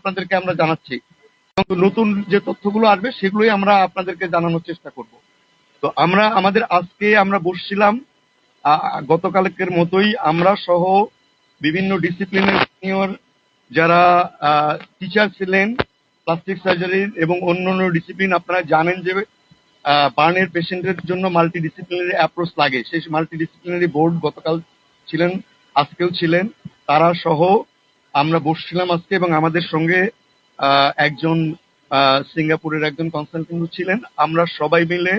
আপনাদেরকে আমরা জানাচ্ছি। নতুন যে তথ্যগুলো আসবে, সেগুলোই আমরা আপনাদেরকে জানানোর চেষ্টা করব। তো আমরা, আমাদের আজকে আমরা বসছিলাম গতকালকের মতোই আমরা সহ বিভিন্ন ডিসিপ্লিনের সিনিয়র যারা টিচার ছিলেন প্লাস্টিক সার্জারি এবং অন্য অন্য ডিসিপ্লিন আপনারা জানেন যে বার্নের পেশেন্টের জন্য মাল্টি ডিসিপ্লিনারি অ্যাপ্রোচ লাগে। সেই মাল্টি ডিসিপ্লিনারি বোর্ড গতকাল ছিলেন, আজকেও ছিলেন। তারা সহ আমরা বসছিলাম আজকে এবং আমাদের সঙ্গে একজন সিঙ্গাপুরের একজন কনসালটেন্ট ছিলেন। আমরা সবাই মিলে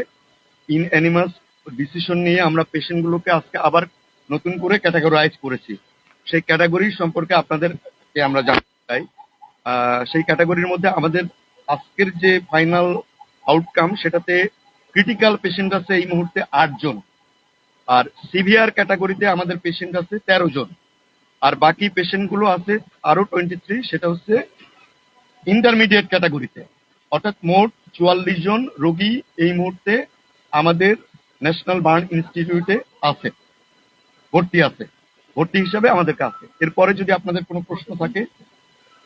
ইন অ্যানিমাস ডিসিশন নিয়ে আমরা পেশেন্টগুলোকে আজকে আবার নতুন করে ক্যাটাগরাইজ করেছি। সেই ক্যাটাগরি সম্পর্কে আপনাদেরকে আমরা জানতে চাই। সেই ক্যাটাগরির মধ্যে আমাদের আজকের যে ফাইনাল আউটকাম সেটাতে ক্রিটিক্যাল পেশেন্ট আছে এই মুহূর্তে আট জন আর সিভিয়ার ক্যাটাগরিতে আমাদের পেশেন্ট আছে তেরো জন। আর বাকি পেশেন্টগুলো আছে আরও টোয়েন্টি থ্রি সেটা হচ্ছে ইন্টারমিডিয়েট ক্যাটাগরিতে অর্থাৎ মোট চুয়াল্লিশ জন রোগী এই মুহূর্তে আমাদের ন্যাশনাল বার্ন ইনস্টিটিউটে আছে, ভর্তি আছে। ভর্তি হিসাবে আমাদের কাছে। এরপরে যদি আপনাদের কোনো প্রশ্ন থাকে,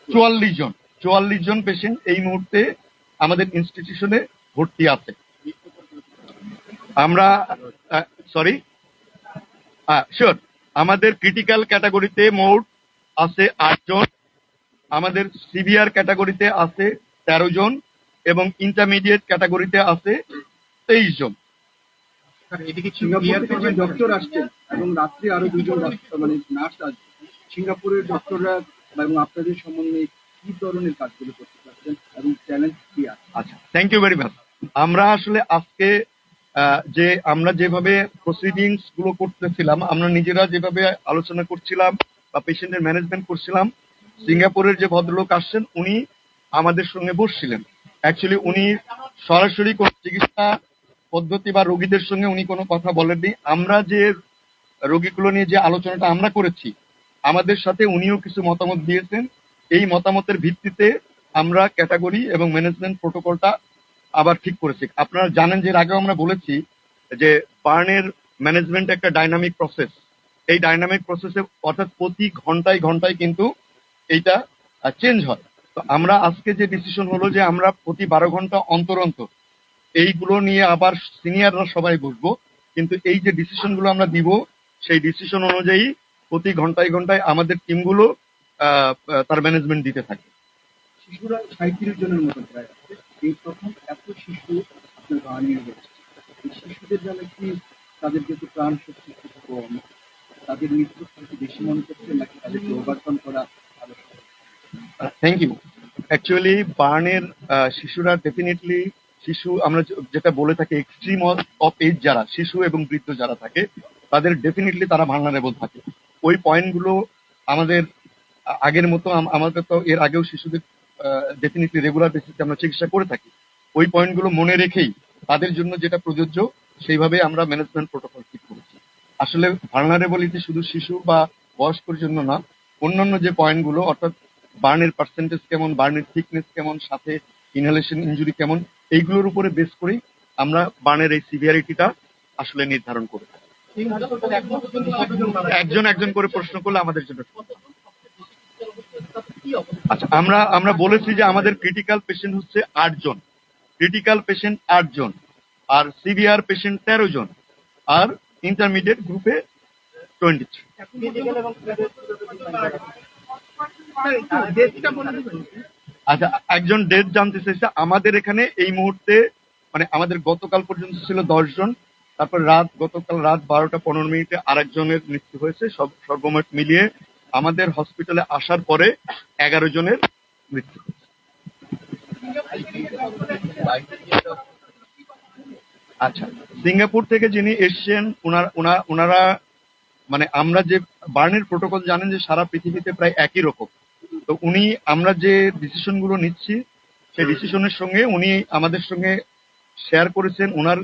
চুয়াল্লিশ জন চুয়াল্লিশ জন পেশেন্ট এই মুহূর্তে আমাদের ইনস্টিটিউশনে ভর্তি আছে। আমরা সরি শিওর আমাদের ক্রিটিক্যাল ক্যাটাগরিতে মোট আছে আটজন আমাদের সিভিয়ার ক্যাটাগরিতে আছে তেরো জন এবং ইন্টারমিডিয়েট ক্যাটাগরিতে আছে তেইশ জন। এদিকে সিঙ্গাপুর থেকে যে ডক্টর আসছেন এবং রাত্রে আরও দুজন মানে নার্স আসবে সিঙ্গাপুরের ডক্টররা এবং আপনাদের সম্বন্ধে কি ধরনের কাজগুলো করতে পারছেন এবং চ্যালেঞ্জ কি আছে? আচ্ছা থ্যাংক ইউ ভেরি মাচ আমরা আসলে আজকে যে আমরা যেভাবে প্রসিডিংসগুলো করতেছিলাম, আমরা নিজেরা যেভাবে আলোচনা করছিলাম বা পেশেন্টের ম্যানেজমেন্ট করছিলাম, সিঙ্গাপুরের যে ভদ্রলোক আসছেন, উনি আমাদের সঙ্গে বসছিলেন। অ্যাকচুয়ালি উনি সরাসরি কোন চিকিৎসা পদ্ধতি বা রোগীদের সঙ্গে উনি কোনো কথা বলেননি। আমরা যে রোগীগুলো নিয়ে যে আলোচনাটা আমরা করেছি, আমাদের সাথে উনিও কিছু মতামত দিয়েছেন। এই মতামতের ভিত্তিতে আমরা ক্যাটাগরি এবং ম্যানেজমেন্ট প্রোটোকলটা আবার ঠিক করেছি। আপনারা জানেন যে আগেও আমরা বলেছি যে বার্নের ম্যানেজমেন্ট একটা ডাইনামিক প্রসেস। এই ডাইনামিক প্রসেসে অর্থাৎ প্রতি ঘন্টায় ঘন্টায় কিন্তু এইটা চেঞ্জ হয়। তো আমরা আজকে যে ডিসিশন হলো যে আমরা প্রতি বারো ঘণ্টা অন্তর অন্তর এইগুলো নিয়ে আবার সিনিয়ররা সবাই বসবো, কিন্তু এই যে ডিসিশনগুলো আমরা দিব, সেই ডিসিশন অনুযায়ী প্রতি ঘন্টায় ঘন্টায় আমাদের টিমগুলো তার ম্যানেজমেন্ট দিতে থাকে। শিশুরা সাঁত্রিশ জনের মতো প্রায় এই প্রথম এত শিশু আপনার গাঁ নিয়ে গেছে। এই শিশুদের জন্য কি তাদের যেহেতু প্রাণ শক্তি খুব কম, তাদের মৃত্যু সংখ্যা বেশি মনে করছে নাকি তাদেরকে ওভারকাম করা থ্যাংক ইউ অ্যাকচুয়ালি বার্নের শিশুরা ডেফিনেটলি শিশু, আমরা যেটা বলে থাকি এক্সট্রিম অফ এজ যারা, শিশু এবং বৃদ্ধ যারা থাকে, তাদের ডেফিনেটলি তারা ভালনারেবল থাকে। ওই পয়েন্টগুলো আমাদের আগের মতো আমাদের তো এর আগেও শিশুদের ডেফিনেটলি রেগুলার বেসিসে আমরা চিকিৎসা করে থাকি। ওই পয়েন্টগুলো মনে রেখেই তাদের জন্য যেটা প্রযোজ্য সেইভাবে আমরা ম্যানেজমেন্ট প্রোটোকল ঠিক করেছি। আসলে ভালনারেবলিটি শুধু শিশু বা বয়স্কর জন্য না অন্যান্য যে পয়েন্টগুলো অর্থাৎ বার্নের পার্সেন্টেজ কেমন বার্নের থিকনেস কেমন সাথে ইনহেলেশন ইনজুরি কেমন এইগুলোর উপরে বেস করেই আমরা বার্নের এই সিভিয়ারিটিটা আসলে নির্ধারণ করে থাকি। একজন একজন করে প্রশ্ন করলে আমাদের জন্য আচ্ছা আমরা আমরা বলেছি যে আমাদের ক্রিটিক্যাল পেশেন্ট হচ্ছে আট জন। ক্রিটিক্যাল পেশেন্ট আট জন, আর সিভিয়ার পেশেন্ট তেরো জন, আর ইন্টারমিডিয়েট গ্রুপে টোয়েন্টি থ্রি আচ্ছা একজন ডেট জানতে চাইছে, আমাদের এখানে এই মুহূর্তে মানে আমাদের গতকাল পর্যন্ত ছিল দশ জন, তারপর রাত, গতকাল রাত বারোটা পনেরো মিনিটে আরেকজনের মৃত্যু হয়েছে, সব, সর্বমোট মিলিয়ে আমাদের হসপিটালে আসার পরে এগারো জনের মৃত্যু আচ্ছা সিঙ্গাপুর থেকে যিনি এসছেন ওনার মানে আমরা যে বার্নের প্রোটোকল জানেন যে সারা পৃথিবীতে প্রায় একই রকম। তো উনি, আমরা যে ডিসিশনগুলো নিচ্ছি, সেই ডিসিশনের সঙ্গে উনি আমাদের সঙ্গে শেয়ার করেছেন ওনার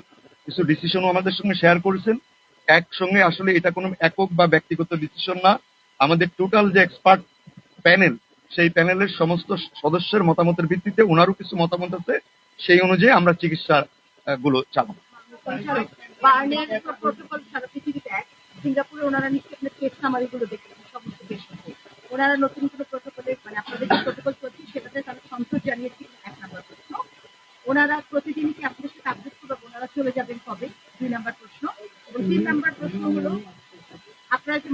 কিছু ডিসিশনও আমাদের সঙ্গে শেয়ার করেছেন। একসঙ্গে আসলে এটা কোনো একক বা ব্যক্তিগত ডিসিশন না। আমাদের টোটাল যে এক্সপার্ট প্যানেল সেই প্যানেলের সমস্ত সদস্যের মতামতের ভিত্তিতে ওনারও কিছু মতামত আছে, সেই অনুযায়ী আমরা চিকিৎসা গুলো চালাবো। ওনারা ওনারা নতুন মানে যে প্রোটোকল চলছে সেটা ওনারা সাথে আপডেট ওনারা চলে যাবেন কবে? দুই নাম্বার প্রশ্ন। প্রশ্ন আপনারা যে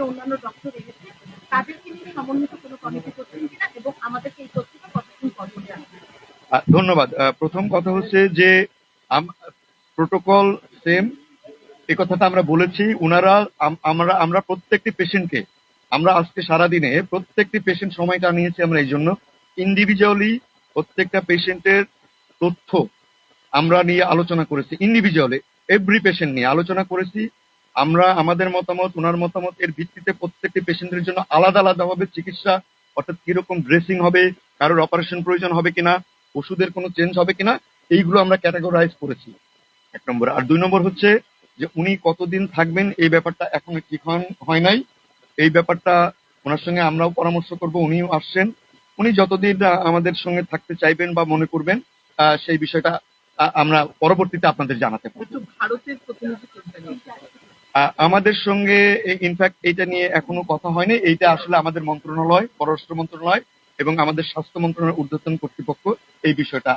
মাল্টিডিসিপ্লিনারি অন্যান্য ডক্টর এনেছে তাদেরকে নিয়ে সমন্বিত কোনো কমিটি করছেন কিনা এবং আমাদেরকে এই তথ্যটা কতক্ষণ পর ধন্যবাদ। প্রথম কথা হচ্ছে যে প্রোটোকল সেম এই কথাটা আমরা বলেছি, উনারা আম- আমরা আমরা প্রত্যেকটি পেশেন্টকে, আমরা আজকে সারাদিনে প্রত্যেকটি পেশেন্ট সময়টা নিয়েছি আমরা এই জন্য। ইন্ডিভিজুয়ালি প্রত্যেকটা পেশেন্টের তথ্য আমরা নিয়ে আলোচনা করেছি ইন্ডিভিজুয়ালি এভরি পেশেন্ট নিয়ে আলোচনা করেছি। আমরা, আমাদের মতামত ওনার মতামত, এর ভিত্তিতে প্রত্যেকটি পেশেন্টের জন্য আলাদা আলাদা ভাবে চিকিৎসা, অর্থাৎ কীরকম ড্রেসিং হবে, কারোর অপারেশন প্রয়োজন হবে কিনা, ওষুধের কোনো চেঞ্জ হবে কিনা, এইগুলো আমরা ক্যাটাগরাইজ করেছি। এক নম্বর। আর দুই নম্বর হচ্ছে যে উনি কতদিন থাকবেন, এই ব্যাপারটা এখনও ঠিক হয় নাই। এই ব্যাপারটা ওনার সঙ্গে আমরাও পরামর্শ করব, উনিও আসছেন। উনি যতদিন আমাদের সঙ্গে থাকতে চাইবেন বা মনে করবেন সেই বিষয়টা আমরা পরবর্তীতে আপনাদের জানাতে পারব। ভারতের প্রতিনিধি আমাদের সঙ্গে ইনফ্যাক্ট এটা নিয়ে এখনও কথা হয়নি। এইটা আসলে আমাদের মন্ত্রণালয় পররাষ্ট্র মন্ত্রণালয় এবং আমাদের স্বাস্থ্য মন্ত্রণালয়ের ঊর্ধ্বতন কর্তৃপক্ষ এই বিষয়টা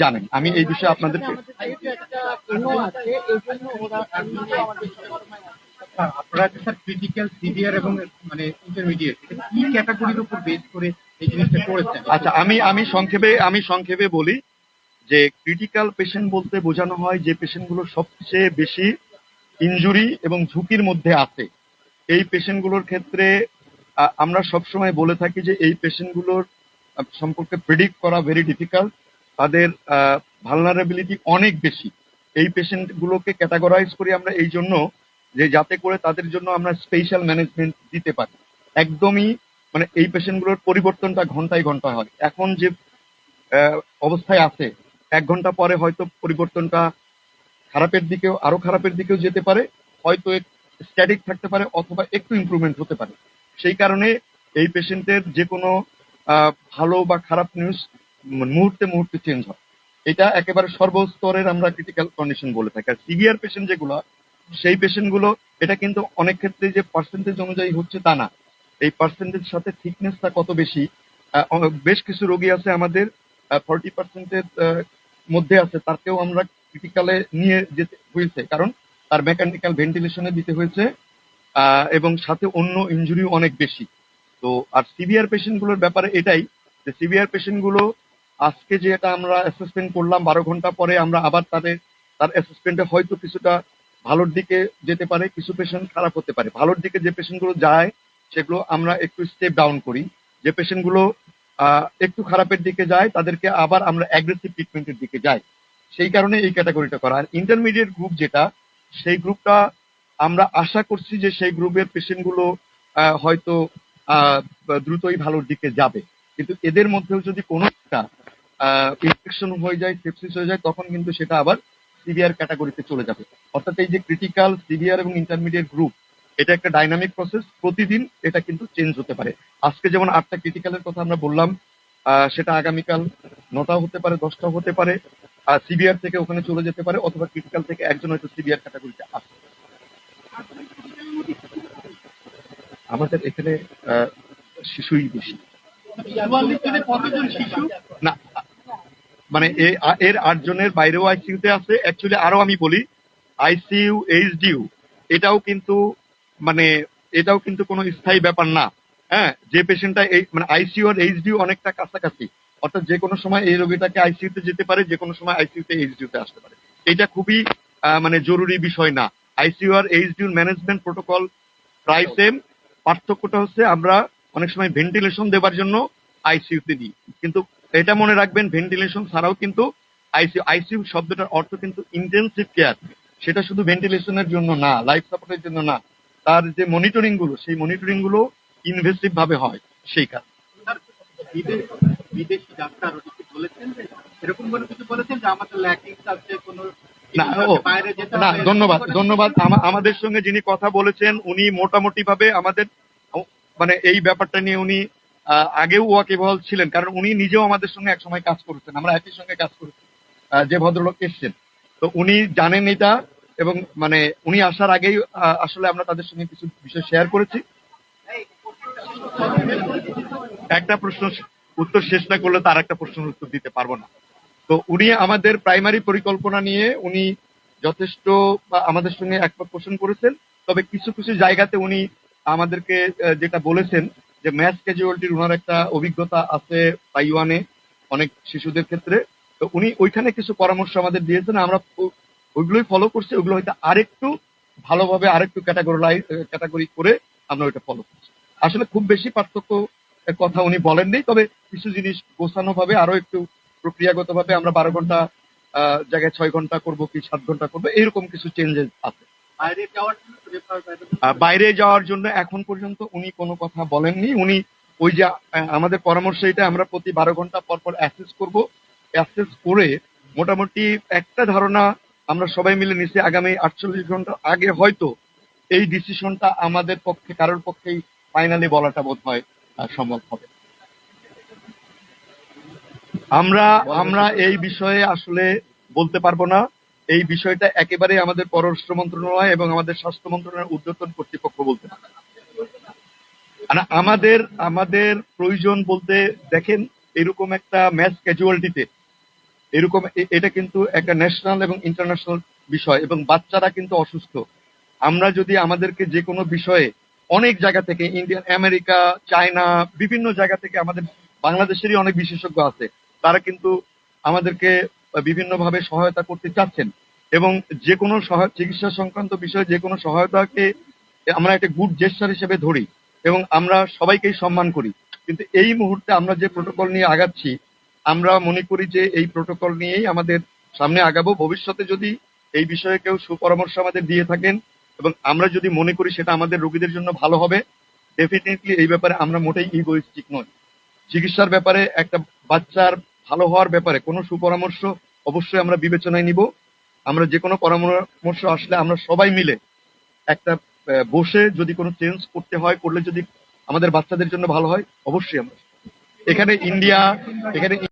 জানেন। আমি এই বিষয়ে আপনাদের আপনারা স্যার ক্রিটিক্যাল সিভিয়ার এবং মানে ইন্টারমিডিয়েট কি ক্যাটাগরির উপর বেস করে এই জিনিসটা করেছেন? আচ্ছা আমি আমি সংক্ষেপে আমি সংক্ষেপে বলি যে ক্রিটিক্যাল পেশেন্ট বলতে বোঝানো হয় যে পেশেন্টগুলো সবচেয়ে বেশি ইনজুরি এবং ঝুঁকির মধ্যে আছে। এই পেশেন্টগুলোর ক্ষেত্রে আমরা সবসময় বলে থাকি যে এই পেশেন্টগুলোর সম্পর্কে প্রেডিক্ট করা ভেরি ডিফিকাল্ট তাদের ভালনারেবিলিটি অনেক বেশি। এই পেশেন্টগুলোকে ক্যাটাগরাইজ করি আমরা এই জন্য যে যাতে করে তাদের জন্য আমরা স্পেশাল ম্যানেজমেন্ট দিতে পারি। একদমই মানে এই পেশেন্টগুলোর পরিবর্তনটা ঘন্টায় ঘণ্টা হয়। এখন যে অবস্থায় আছে, এক ঘণ্টা পরে হয়তো পরিবর্তনটা খারাপের দিকেও, আরও খারাপের দিকেও যেতে পারে, হয়তো স্ট্যাটিক থাকতে পারে অথবা একটু ইমপ্রুভমেন্ট হতে পারে। সেই কারণে এই পেশেন্টের যে কোনো ভালো বা খারাপ নিউজ মুহূর্তে মুহূর্তে চেঞ্জ হয়। এটা একেবারে সর্বস্তরের আমরা ক্রিটিক্যাল কন্ডিশন বলে থাকি। আর সিভিয়ার পেশেন্ট যেগুলো, সেই পেশেন্টগুলো এটা কিন্তু অনেক ক্ষেত্রে যে পার্সেন্টেজ অনুযায়ী হচ্ছে তা না। এই পার্সেন্টেজ সাথে থিকনেসটা কত বেশি বেশ কিছু রোগী আছে আমাদের ফর্টি পার্সেন্টের মধ্যে আছে, তারকেও আমরা ক্রিটিক্যালে নিয়ে যেতে হয়েছে কারণ তার মেকানিক্যাল ভেন্টিলেশনে দিতে হয়েছে এবং সাথে অন্য ইনজুরিও অনেক বেশি। তো আর সিভিয়ার পেশেন্টগুলোর ব্যাপারে এটাই যে সিভিয়ার পেশেন্টগুলো আজকে যে এটা আমরা অ্যাসেসমেন্ট করলাম বারো ঘণ্টা পরে আমরা আবার তাদের তার অ্যাসেসমেন্টে হয়তো কিছুটা ভালোর দিকে যেতে পারে কিছু পেশেন্ট খারাপ হতে পারে। ভালোর দিকে যে পেশেন্টগুলো যায় সেগুলো আমরা একটু স্টেপ ডাউন করি। যে পেশেন্টগুলো আহ, একটু খারাপের দিকে যায় তাদেরকে আবার আমরা অ্যাগ্রেসিভ ট্রিটমেন্টের দিকে যাই। সেই কারণে এই ক্যাটাগরিটা করা। আর ইন্টারমিডিয়েট গ্রুপ যেটা, সেই গ্রুপটা আমরা আশা করছি যে সেই গ্রুপের পেশেন্টগুলো হয়তো দ্রুতই ভালোর দিকে যাবে। কিন্তু এদের মধ্যেও যদি কোনো একটা ইনফেকশন হয়ে যায় সেপসিস হয়ে যায়, তখন কিন্তু সেটা আবার সিভিয়ার ক্যাটাগরিতে চলে যাবে। অর্থাৎ এই যে ক্রিটিক্যাল সিভিয়ার এবং ইন্টারমিডিয়েট গ্রুপ এটা একটা ডাইনামিক প্রসেস প্রতিদিন এটা কিন্তু চেঞ্জ হতে পারে। আজকে যেমন আটটা ক্রিটিক্যালের কথা আমরা বললাম সেটা আগামীকাল নটাও হতে পারে, দশটাও হতে পারে। আর সিভিয়ার থেকে ওখানে চলে যেতে পারে, অথবা ক্রিটিক্যাল থেকে একজন হয়তো সিভিয়ার ক্যাটাগরিতে আসবে আমাদের এখানে শিশুই বেশি। না মানে এর আট জনের বাইরেও আইসিইউতে আছে। অ্যাকচুয়ালি আরও আমি বলি আইসিইউ এইচডিইউ এটাও কিন্তু মানে এটাও কিন্তু কোনো স্থায়ী ব্যাপার না। হ্যাঁ যে পেশেন্টটা এই মানে আইসিইউ আর এইচডিইউ অনেকটা কাছাকাছি। অর্থাৎ যে কোনো সময় এই রোগীটাকে আইসিইউতে যেতে পারে যে কোনো সময় আইসিইউতে এইচডিইউতে আসতে পারে। এটা খুবই মানে জরুরি বিষয় না। আইসিইউ আর এইচডিইউ ম্যানেজমেন্ট প্রোটোকল প্রায় সেম পার্থক্যটা হচ্ছে আমরা অনেক সময় ভেন্টিলেশন দেবার জন্য আইসিইউতে দিই। কিন্তু এটা মনে রাখবেন ভেন্টিলেশন ছাড়াও কিন্তু আইসিইউ আইসিইউ শব্দটার অর্থ কিন্তু ইন্টেন্সিভ কেয়ার সেটা শুধু ভেন্টিলেশনের জন্য না লাইফ সাপোর্টের জন্য না। তার যে মনিটরিংগুলো সেই মনিটরিংগুলো ইনভেসিভ ভাবে হয় সেই কারণে। বিদেশ ডাক্তার কি বলেছেন যে এরকম কোনো কিছু বলেছেন যে আমাদের ল্যাকিং আছে কোনো না ধন্যবাদ ধন্যবাদ। আমাদের সঙ্গে যিনি কথা বলেছেন উনি মোটামুটি ভাবে আমাদের মানে এই ব্যাপারটা নিয়ে উনি আগেও ওয়াকিবহল ছিলেন কারণ উনি নিজেও আমাদের সঙ্গে একসময় কাজ করেছেন আমরা একই সঙ্গে কাজ করেছি যে ভদ্রলোক এসছেন। তো উনি জানেন এটা এবং মানে উনি আসার আগেই আসলে আমরা তাদের সঙ্গে কিছু বিষয় শেয়ার করেছি। একটা প্রশ্ন উত্তর শেষ না করলে তার একটা প্রশ্নের উত্তর দিতে পারব না। তো উনি আমাদের প্রাইমারি পরিকল্পনা নিয়ে উনি যথেষ্ট আমাদের সঙ্গে একমত পোষণ করেছেন। তবে কিছু কিছু জায়গাতে উনি আমাদেরকে যেটা বলেছেন যে ম্যাথ ক্যাজুয়ালিটির ওনার একটা অভিজ্ঞতা আছে তাইওয়ানে অনেক শিশুদের ক্ষেত্রে। তো উনি ওইখানে কিছু পরামর্শ আমাদের দিয়েছেন, আমরা ওইগুলোই ফলো করছি ওইগুলো হয়তো আরেকটু ভালোভাবে আরেকটু ক্যাটাগরি ক্যাটাগরি করে আমরা ওইটা ফলো করছি। আসলে খুব বেশি পার্থক্য কথা উনি বলেননি তবে কিছু জিনিস গোছানো ভাবে আরও একটু প্রক্রিয়াগত ভাবে আমরা বারো ঘণ্টা জায়গায় ছয় ঘণ্টা করব কি সাত ঘণ্টা করব এরকম কিছু চেঞ্জেস আছে। বাইরে যাওয়ার জন্য এখন পর্যন্ত উনি কোনো কথা বলেননি উনি ওই যে আমাদের পরামর্শ এটা আমরা প্রতি বারো ঘণ্টা পর পর অ্যাসেস করব। অ্যাসেস করে মোটামুটি একটা ধারণা আমরা সবাই মিলে নিচ্ছি আগামী আটচল্লিশ ঘণ্টা আগে হয়তো এই ডিসিশনটা আমাদের পক্ষে কারোর পক্ষেই ফাইনালি বলাটা বোধ হয় সম্ভব হবে আমরা আমরা এই বিষয়ে আসলে বলতে পারব না। এই বিষয়টা একেবারে আমাদের পররাষ্ট্র মন্ত্রণালয় এবং আমাদের স্বাস্থ্য মন্ত্রণালয়ের ঊর্ধ্বতন কর্তৃপক্ষ বলতে পারে। আর আমাদের আমাদের প্রয়োজন বলতে দেখেন, এরকম একটা ম্যাচ ক্যাজুয়ালিটিতে এরকম এটা কিন্তু একটা ন্যাশনাল এবং ইন্টারন্যাশনাল বিষয় এবং বাচ্চারা কিন্তু অসুস্থ। আমরা যদি আমাদেরকে যে কোনো বিষয়ে অনেক জায়গা থেকে, ইন্ডিয়ান, আমেরিকা, চায়না, বিভিন্ন জায়গা থেকে আমাদের বাংলাদেশেরই অনেক বিশেষজ্ঞ আছে। তারা কিন্তু আমাদেরকে বিভিন্নভাবে সহায়তা করতে চাচ্ছেন। এবং যে কোনো চিকিৎসা সংক্রান্ত বিষয়ে যে কোনো সহায়তাকে আমরা একটা গুড জেস্টার হিসেবে ধরি এবং আমরা সবাইকেই সম্মান করি। কিন্তু এই মুহূর্তে আমরা যে প্রোটোকল নিয়ে আগাচ্ছি, আমরা মনে করি যে এই প্রোটোকল নিয়েই আমাদের সামনে আগাবো। ভবিষ্যতে যদি এই বিষয়ে কেউ সুপরামর্শ আমাদের দিয়ে থাকেন এবং আমরা যদি মনে করি সেটা আমাদের রোগীদের জন্য ভালো হবে ডেফিনেটলি এই ব্যাপারে আমরা মোটেই ইগোইস্টিক নই। চিকিৎসার ব্যাপারে একটা বাচ্চার ভালো হওয়ার ব্যাপারে কোনো সুপরামর্শ অবশ্যই আমরা বিবেচনায় নিব। আমরা যে কোনো পরামর্শ আসলে আমরা সবাই মিলে একটা বসে যদি কোনো চেঞ্জ করতে হয়, করলে যদি আমাদের বাচ্চাদের জন্য ভালো হয়, অবশ্যই আমরা। এখানে ইন্ডিয়া এখানে